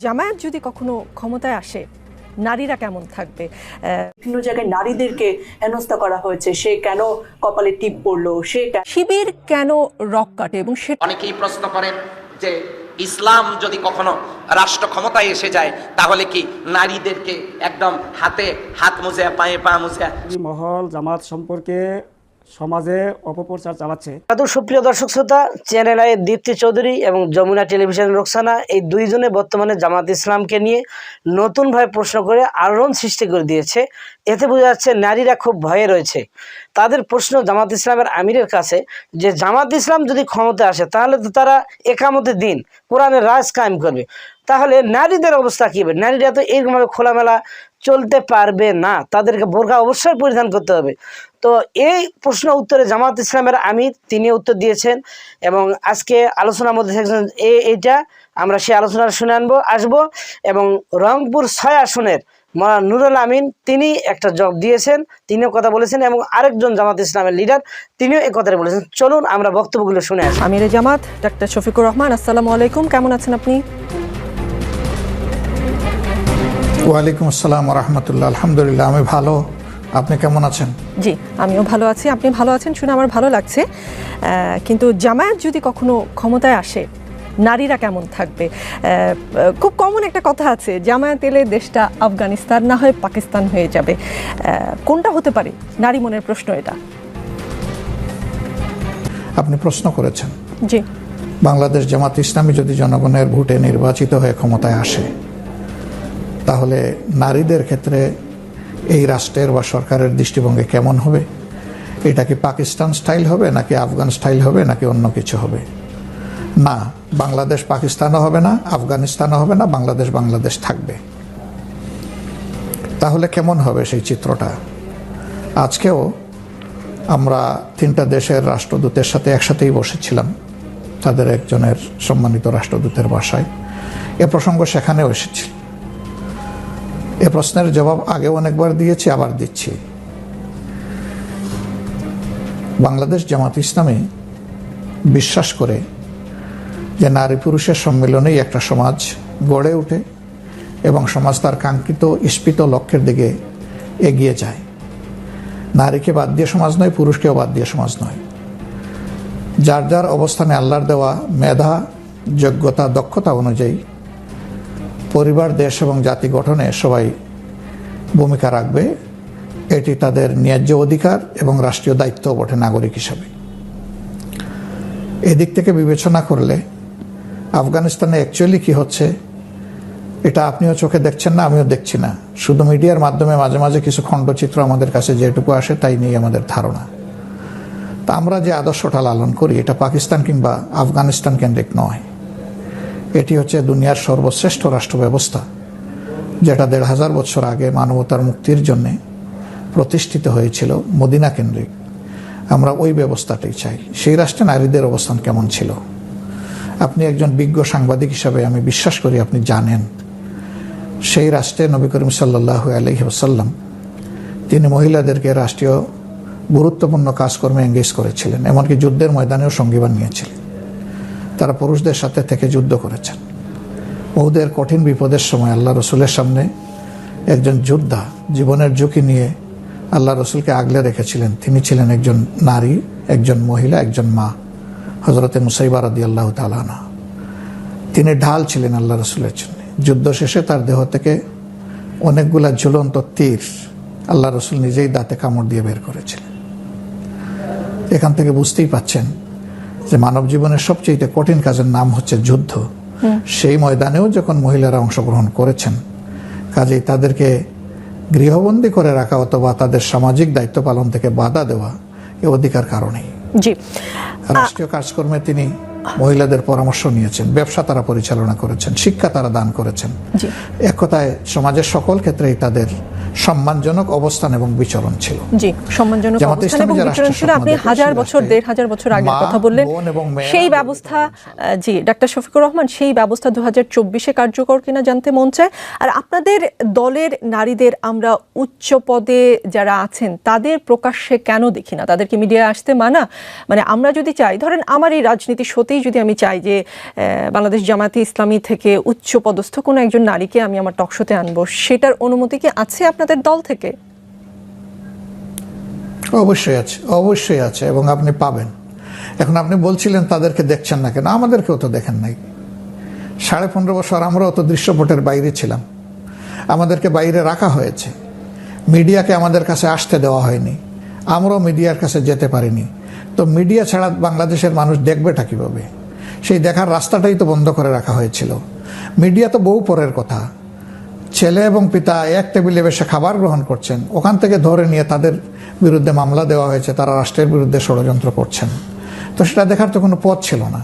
জামায়াত যদি কখনো ক্ষমতায় আসে নারীরা কেমন থাকবে? আহ, বিভিন্ন জায়গায় নারীদেরকে হেনস্থা করা হয়েছে। সে কেন কপালে টিপ পড়ল? সে শিবির কেন রক কাটে এবং সে অনেকেই প্রশ্ন করেন যে ইসলাম যদি কখনো রাষ্ট্র ক্ষমতায় এসে যায় তাহলে কি নারীদেরকে একদম হাতে হাত মুছে পায়ে পা এই মহল জামাত সম্পর্কে সমাজে অপপ্রচার চালাচ্ছে। সুপ্রিয় দর্শক শ্রোতা, চ্যানেল আই দীপ্তি চৌধুরী এবং যমুনা টেলিভিশন রোকসানা, এই দুইজনে বর্তমানে জামাত ইসলামকে নিয়ে নতুনভাবে প্রশ্ন করে আলোড়ন সৃষ্টি করে দিয়েছে। এতে বোঝা যাচ্ছে নারীরা খুব ভয়ে রয়েছে। তাদের প্রশ্ন জামাত ইসলামের আমিরের কাছে যে, জামাত ইসলাম যদি ক্ষমতা আসে, তাহলে তো তারা একামতে দিন কোরআনের রাজ কায়েম করবে। তাহলে নারীদের অবস্থা কী হবে? নারীরা তো এইরকমভাবে খোলামেলা চলতে পারবে না। তাদেরকে বোরখা অবশ্যই পরিধান করতে হবে। তো এই প্রশ্ন উত্তরে জামাত ইসলামের আমির তিনি উত্তর দিয়েছেন এবং আজকে আলোচনার মধ্যে থাকছেন এ এইটা। আমরা সেই আলোচনা শুনে আনব আসব এবং রংপুর ছয় আসনের মৌলানা নুরুল আমিন তিনি একটা জব দিয়েছেন তিনিও কথা বলেছেন এবং আরেকজন জামাত ইসলামের লিডার তিনিও এই কথাটা বলেছেন। চলুন আমরা বক্তব্যগুলো শুনে আসি। আমিরে জামাত ডাক্তার শফিকুর রহমান আসসালামু আলাইকুম কেমন আছেন আপনি? ওয়ালাইকুম আসসালাম রহমতুল্লাহ আলহামদুলিল্লাহ আমি ভালো। আপনি কেমন আছেন? জি আমিও ভালো আছি। আপনি ভালো আছেন শুনে আমার ভালো লাগছে। কিন্তু জামায়াত যদি কখনো ক্ষমতায় আসে নারীরা কেমন থাকবে? খুব কমন একটা কথা আছে জামায়াত এলে দেশটা আফগানিস্তান না হয় পাকিস্তান হয়ে যাবে। কোনটা হতে পারে? নারী মনের প্রশ্ন এটা। আপনি প্রশ্ন করেছেন। জি। বাংলাদেশ জামাত ইসলামী যদি জনগণের ভোটে নির্বাচিত হয়ে ক্ষমতায় আসে তাহলে নারীদের ক্ষেত্রে এই রাষ্ট্রের বা সরকারের দৃষ্টিভঙ্গি কেমন হবে? এটা কি পাকিস্তান স্টাইল হবে, নাকি আফগান স্টাইল হবে, নাকি অন্য কিছু হবে? না, বাংলাদেশ পাকিস্তানও হবে না, আফগানিস্তানও হবে না, বাংলাদেশ বাংলাদেশ থাকবে। তাহলে কেমন হবে সেই চিত্রটা? আজকেও আমরা তিনটা দেশের রাষ্ট্রদূতের সাথে একসাথেই বসেছিলাম, তাদের একজনের সম্মানিত রাষ্ট্রদূতের বাসায়। এ প্রসঙ্গ সেখানেও এসেছিল এ প্রশ্নের জবাব আগে অনেকবার দিয়েছি, আবার দিচ্ছি। বাংলাদেশ জামাত ইসলামী বিশ্বাস করে যে নারী পুরুষের সম্মেলনেই একটা সমাজ গড়ে ওঠে এবং সমাজ তার কাঙ্ক্ষিত ইস্পিত লক্ষ্যের দিকে এগিয়ে যায়। নারীকে বাদ দিয়ে সমাজ নয়, পুরুষকেও বাদ দিয়ে সমাজ নয়। যার যার অবস্থানে আল্লাহর দেওয়া মেধা, যোগ্যতা, দক্ষতা অনুযায়ী পরিবার, দেশ এবং জাতি গঠনে সবাই ভূমিকা রাখবে। এটি তাদের ন্যায্য অধিকার এবং রাষ্ট্রীয় দায়িত্ব বটে নাগরিক হিসাবে। এদিক থেকে বিবেচনা করলে আফগানিস্তানে অ্যাকচুয়ালি কি হচ্ছে, এটা আপনিও চোখে দেখছেন না, আমিও দেখছি না। শুধু মিডিয়ার মাধ্যমে মাঝে মাঝে কিছু খণ্ডচিত্র আমাদের কাছে যেটুকু আসে তাই নিয়ে আমাদের ধারণা। তা আমরা যে আদর্শটা লালন করি, এটা পাকিস্তান কিংবা আফগানিস্তান কেন্দ্রিক নয়। এটি হচ্ছে দুনিয়ার সর্বশ্রেষ্ঠ রাষ্ট্র ব্যবস্থা যেটা দেড় হাজার বছর আগে মানবতার মুক্তির জন্য প্রতিষ্ঠিত হয়েছিল মদিনা কেন্দ্রিক। আমরা ওই ব্যবস্থাটাই চাই। সেই রাষ্ট্রে নারীদের অবস্থান কেমন ছিল? আপনি একজন বিজ্ঞ সাংবাদিক হিসাবে আমি বিশ্বাস করি আপনি জানেন, সেই রাষ্ট্রে নবী করিম সাল্লাহ আলহি ওসাল্লাম তিনি মহিলাদেরকে রাষ্ট্রীয় গুরুত্বপূর্ণ কাজকর্মে এঙ্গেজ করেছিলেন, এমনকি যুদ্ধের ময়দানেও সঙ্গীবান নিয়েছিলেন তারা পুরুষদের সাথে থেকে যুদ্ধ করেছেন। বহুদের কঠিন বিপদের সময় আল্লাহ রসুলের সামনে একজন যোদ্ধা জীবনের ঝুঁকি নিয়ে আল্লাহ রসুলকে আগলে রেখেছিলেন। তিনি ছিলেন একজন নারী, একজন মহিলা, একজন মা হজরতে মুসাইবা রাদি আল্লাহ তালানা তিনি ঢাল ছিলেন আল্লাহ রসুলের জন্য। যুদ্ধ শেষে তার দেহ থেকে অনেকগুলা ঝুলন্ত তীর আল্লাহ রসুল নিজেই দাঁতে কামড় দিয়ে বের করেছিলেন। এখান থেকে বুঝতেই পাচ্ছেন যে মানব জীবনের সবচেয়ে কঠিন কাজের নাম হচ্ছে যুদ্ধ। সেই ময়দানেও যখন মহিলারা অংশগ্রহণ করেছেন কাজেই তাদেরকে গৃহবন্দী করে রাখা অথবা তাদের সামাজিক দায়িত্ব পালন থেকে বাধা দেওয়া এ অধিকার কারণেই। জি। রাষ্ট্রীয় কাজকর্মে তিনি মহিলাদের পরামর্শ নিয়েছেন ব্যবসা তারা পরিচালনা করেছেন শিক্ষা তারা দান করেছেন। জি। এক কথায় সমাজের সকল ক্ষেত্রেই তাদের সম্মানজনক অবস্থান এবং বিচরণ ছিল। জি সম্মানজনক অবস্থান এবং বিচরণ ছিল আপনি হাজার বছর দেড় হাজার বছর আগের কথা বললেন। সেই ব্যবস্থা জি ডাক্তার শফিকুর রহমান সেই ব্যবস্থা দু হাজার চব্বিশে কার্যকর কিনা জানতে মন চায়। আর আপনাদের দলের নারীদের আমরা উচ্চ পদে যারা আছেন তাদের প্রকাশ্যে কেন দেখি না? তাদেরকে মিডিয়ায় আসতে মানা? মানে আমরা যদি চাই ধরেন আমার এই রাজনীতি সতেই যদি আমি চাই যে বাংলাদেশ জামাতে ইসলামী থেকে উচ্চ পদস্থ কোনো একজন নারীকে আমি আমার টকশোতে আনব সেটার অনুমতি কি আছে আপনাদের দল থেকে? অবশ্যই আছে অবশ্যই আছে এবং আপনি পাবেন। এখন আপনি বলছিলেন তাদেরকে দেখছেন না কেন? আমাদেরকেও তো দেখেন নাই। সাড়ে পনেরো বছর আমরাও তো দৃশ্যপটের বাইরে ছিলাম। আমাদেরকে বাইরে রাখা হয়েছে। মিডিয়াকে আমাদের কাছে আসতে দেওয়া হয়নি। আমরাও মিডিয়ার কাছে যেতে পারিনি। তো মিডিয়া ছাড়া বাংলাদেশের মানুষ দেখবেটা কীভাবে? সেই দেখার রাস্তাটাই তো বন্ধ করে রাখা হয়েছিল। মিডিয়া তো বহু পরের কথা। ছেলে এবং পিতা এক টেবিলে বসে খাবার গ্রহণ করছেন। ওখান থেকে ধরে নিয়ে তাদের বিরুদ্ধে মামলা দেওয়া হয়েছে। তারা রাষ্ট্রের বিরুদ্ধে ষড়যন্ত্র করছেন। তো সেটা দেখার তো কোনো পথ ছিল না।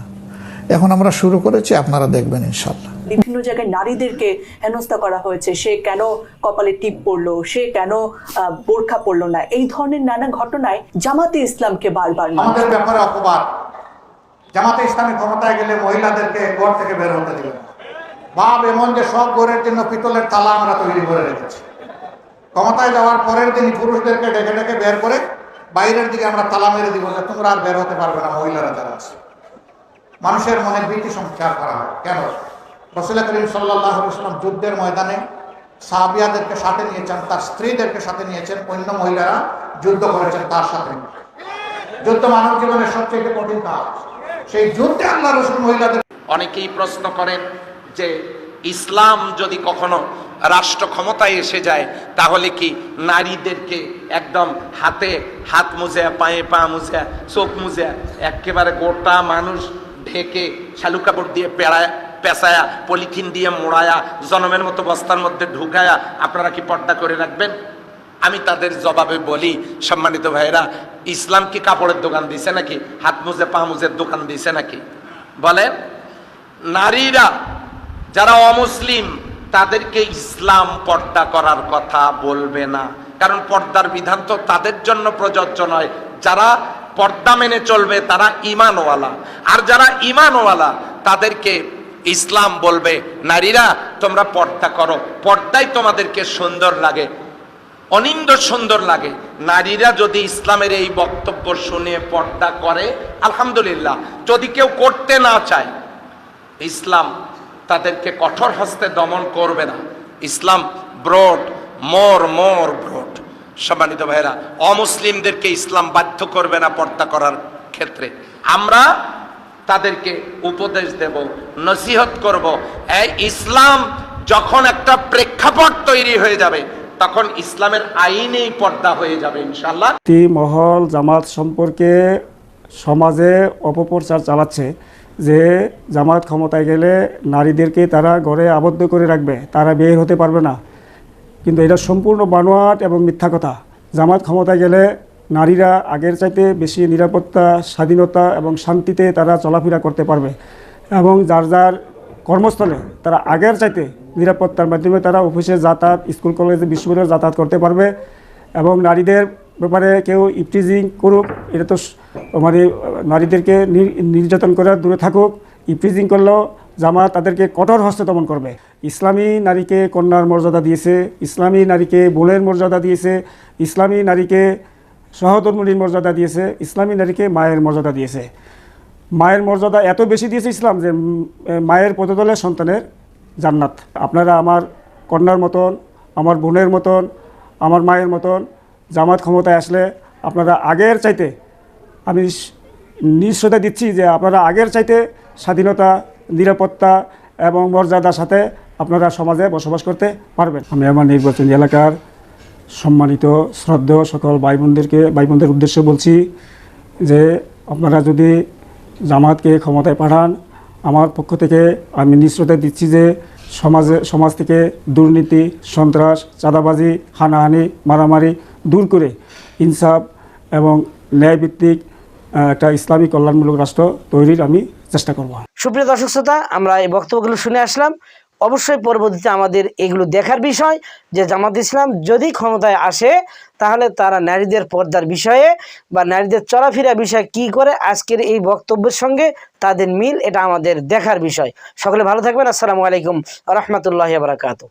এখন আমরা শুরু করেছি আপনারা দেখবেন ইনশাল্লাহ বিভিন্ন জায়গায় নারীদেরকে হেনস্থা করা হয়েছে। সে কেন কপালে টিপ পড়ল? সে কেন আহ, বোরখা পড়ল না? এই ধরনের নানা ঘটনায় জামাতে ইসলামকে বারবার আমাদের ব্যাপারে অপবাদ। জামাতে ইসলামী ক্ষমতায় গেলে মহিলাদেরকে ঘর থেকে বের হতে দিবে না। ভাব এমন যে সব ঘরের জন্য পিতলের তালা আমরা তৈরি করে রেখেছি। ক্ষমতায় যাওয়ার পরের দিন পুরুষদেরকে ডেকে ডেকে বের করে বাইরের দিকে আমরা তালা মেরে দিব যে তোমরা আর বের হতে পারবে না, মহিলারা যারা আছে। মানুষের মনে ভীতি সঞ্চার করা হয়। কেন? রসুল করিম সাল্লাহ সাল্লাম যুদ্ধের ময়দানে সাহাবিয়াদেরকে সাথে নিয়েছেন, তার স্ত্রীদেরকে সাথে নিয়েছেন, অন্য মহিলারা যুদ্ধ করেছেন তার সাথে। যুদ্ধ মানব জীবনের সবচেয়ে কঠিন কাজ। সেই যুদ্ধে আল্লাহ রসুল মহিলাদের অনেকেই প্রশ্ন করেন যে ইসলাম যদি কখনো রাষ্ট্র ক্ষমতায় এসে যায়, তাহলে কি নারীদেরকে একদম হাতে হাত মুজে পায়ে পা মুজে চোখ মুজে একেবারে গোটা মানুষ ঢেকে শালু কাপড় দিয়ে পেড়ায়, পেঁচায়া, পলিথিন দিয়ে মোড়ায়া, জনমের মতো বস্তার মধ্যে ঢুকায়া আপনারা কি পর্দা করে রাখবেন? আমি তাদের জবাবে বলি, সম্মানিত ভাইরা ইসলাম কি কাপড়ের দোকান দিছে নাকি? হাত মুজে পা মুজের দোকান দিছে নাকি? বলেন, নারীরা যারা অমুসলিম, তাদেরকে ইসলাম পর্দা করার কথা বলবে না। কারণ পর্দার বিধান তো তাদের জন্য প্রযোজ্য নয়। যারা পর্দা মেনে চলবে, তারা ইমানওয়ালা আর যারা ইমানওয়ালা তাদেরকে ইসলাম বলবে, নারীরা, তোমরা পর্দা করো। পর্দাই তোমাদেরকে সুন্দর লাগে, অনিন্দ সুন্দর লাগে। নারীরা যদি ইসলামের এই বক্তব্য শুনে পর্দা করে, আলহামদুলিল্লাহ। যদি কেউ করতে না চায়, ইসলাম তাদেরকে কঠোর হস্তে দমন করবে না। Islam broad, more more broad. সম্মানিত ভাইরা অমুসলিমদেরকে ইসলাম বাধ্য করবে না পর্দা করার ক্ষেত্রে। আমরা তাদেরকে উপদেশ দেব, নসিহত করব। এই ইসলাম যখন একটা প্রেক্ষাপট তৈরি হয়ে যাবে, তখন ইসলামের আইনেই পর্দা হয়ে যাবে ইনশাল্লাহ মহল জামাত সম্পর্কে সমাজে অপপ্রচার চালাচ্ছে। যে জামাত ক্ষমতায় গেলে নারীদেরকে তারা ঘরে আবদ্ধ করে রাখবে, তারা বের হতে পারবে না। কিন্তু এটা সম্পূর্ণ বানোয়াট এবং মিথ্যা কথা। জামাত ক্ষমতায় গেলে নারীরা আগের চাইতে বেশি নিরাপত্তা, স্বাধীনতা এবং শান্তিতে তারা চলাফেরা করতে পারবে এবং যার যার কর্মস্থলে তারা আগের চাইতে নিরাপত্তার মাধ্যমে তারা অফিসে যাতায়াত, স্কুল, কলেজে, বিশ্ববিদ্যালয়ে যাতায়াত করতে পারবে এবং নারীদের ব্যাপারে কেউ ইপটিজিং করুক, এটা তো মানে নারীদেরকে নির- নির্যাতন করে দূরে থাকুক, ইপটিজিং করলেও জামা তাদেরকে কঠোর হস্তে দমন করবে। ইসলামী নারীকে কন্যার মর্যাদা দিয়েছে, ইসলামী নারীকে বোনের মর্যাদা দিয়েছে, ইসলামী নারীকে সহধর্মীর মর্যাদা দিয়েছে, ইসলামী নারীকে মায়ের মর্যাদা দিয়েছে। মায়ের মর্যাদা এত বেশি দিয়েছে ইসলাম যে মায়ের পদতলে সন্তানের জান্নাত। আপনারা আমার কন্যার মতন, আমার বোনের মতন, আমার মায়ের মতন জামাত ক্ষমতায় আসলে আপনারা আগের চাইতে আমি নিশ্চয়তা দিচ্ছি যে আপনারা আগের চাইতে স্বাধীনতা, নিরাপত্তা এবং মর্যাদার সাথে আপনারা সমাজে বসবাস করতে পারবেন। আমি আমার নির্বাচনী এলাকার সম্মানিত, শ্রদ্ধেয় সকল ভাই বোনদেরকে ভাই বোনদের উদ্দেশ্যে বলছি যে আপনারা যদি জামাতকে ক্ষমতায় পাঠান, আমার পক্ষ থেকে আমি নিশ্চয়তা দিচ্ছি যে সমাজে, সমাজ থেকে দুর্নীতি, সন্ত্রাস, চাঁদাবাজি, হানাহানি, মারামারি দূর করে ইনসাফ এবং ন্যায়ভিত্তিক একটা ইসলামী কল্যাণমূলক রাষ্ট্র তৈরির আমি চেষ্টা করব। সুপ্রিয় দর্শক শ্রোতা, আমরা এই বক্তব্যগুলো শুনে আসলাম। অবশ্যই পরবর্তীতে আমাদের এগুলো দেখার বিষয়, যে জামাত ইসলাম যদি ক্ষমতায় আসে, তাহলে তারা নারীদের পর্দার বিষয়ে বা নারীদের চলাফেরা বিষয়ে কি করে আজকের এই বক্তব্যের সঙ্গে তাদের মিল, এটা আমাদের দেখার বিষয়। সকলে ভালো থাকবেন। আসসালামু আলাইকুম রহমতুল্লাহ বারাকাতু